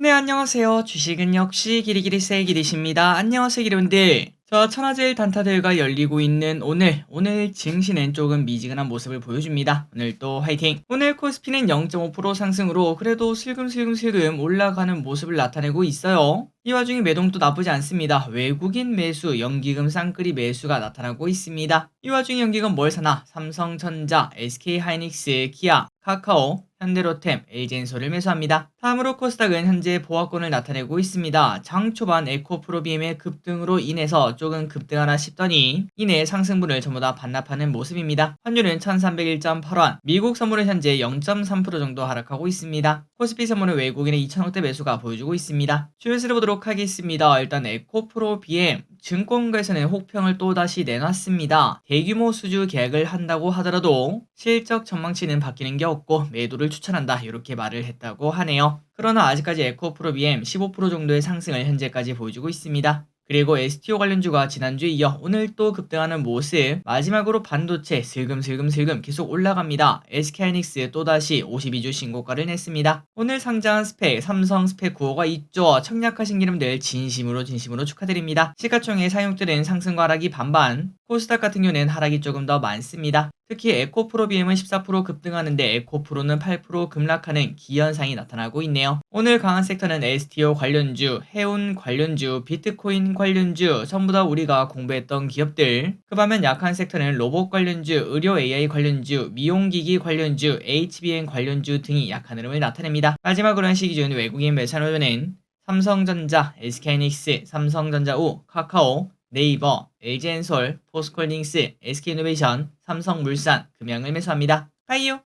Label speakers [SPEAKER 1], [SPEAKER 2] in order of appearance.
[SPEAKER 1] 네, 안녕하세요. 주식은 역시 기리기리세 기리십니다. 안녕하세요, 기리분들. 자, 천하제일 단타대회가 열리고 있는 오늘, 오늘 증시는 조금 미지근한 모습을 보여줍니다. 오늘 또 화이팅! 오늘 코스피는 0.5% 상승으로 그래도 슬금슬금슬금 올라가는 모습을 나타내고 있어요. 이 와중에 매동도 나쁘지 않습니다. 외국인 매수, 연기금 쌍끌이 매수가 나타나고 있습니다. 이 와중에 연기금 뭘 사나? 삼성전자, SK하이닉스, 기아, 카카오, 현대로템, LG엔솔을 매수합니다. 다음으로 코스닥은 현재 보합권을 나타내고 있습니다. 장 초반 에코프로비엠의 급등으로 인해서 조금 급등하나 싶더니 이내 상승분을 전부 다 반납하는 모습입니다. 환율은 1301.8원, 미국 선물은 현재 0.3% 정도 하락하고 있습니다. 코스피 선물은 외국인의 2천억대 매수가 보여주고 있습니다. 주요세를 보도록 하겠습니다. 일단 에코프로비엠 증권가에서는 혹평을 또다시 내놨습니다. 대규모 수주 계약을 한다고 하더라도 실적 전망치는 바뀌는 게 없고 매도를 추천한다 이렇게 말을 했다고 하네요. 그러나 아직까지 에코프로비엠 15% 정도의 상승을 현재까지 보여주고 있습니다. 그리고 STO 관련주가 지난주에 이어 오늘 또 급등하는 모습 마지막으로 반도체 슬금슬금슬금 계속 올라갑니다. SK하이닉스 또다시 52주 신고가를 냈습니다. 오늘 상장한 스펙 삼성 스펙 9호가 있죠. 청약하신 기름들 진심으로 진심으로 축하드립니다. 시가총액 사용들은 상승과 하락이 반반 코스닥 같은 경우는 하락이 조금 더 많습니다. 특히 에코프로비엠은 14% 급등하는데 에코프로는 8% 급락하는 기현상이 나타나고 있네요. 오늘 강한 섹터는 STO 관련주, 해운 관련주, 비트코인 관련주, 전부 다 우리가 공부했던 기업들. 그 반면 약한 섹터는 로봇 관련주, 의료 AI 관련주, 미용기기 관련주, HBN 관련주 등이 약한 흐름을 나타냅니다. 마지막으로 한시 기준 외국인 매산호는 삼성전자, SK하이닉스, 삼성전자 우, 카카오, 네이버, LG엔솔, 포스콜딩스, SK이노베이션, 삼성물산, 금양을 매수합니다. 빠이요!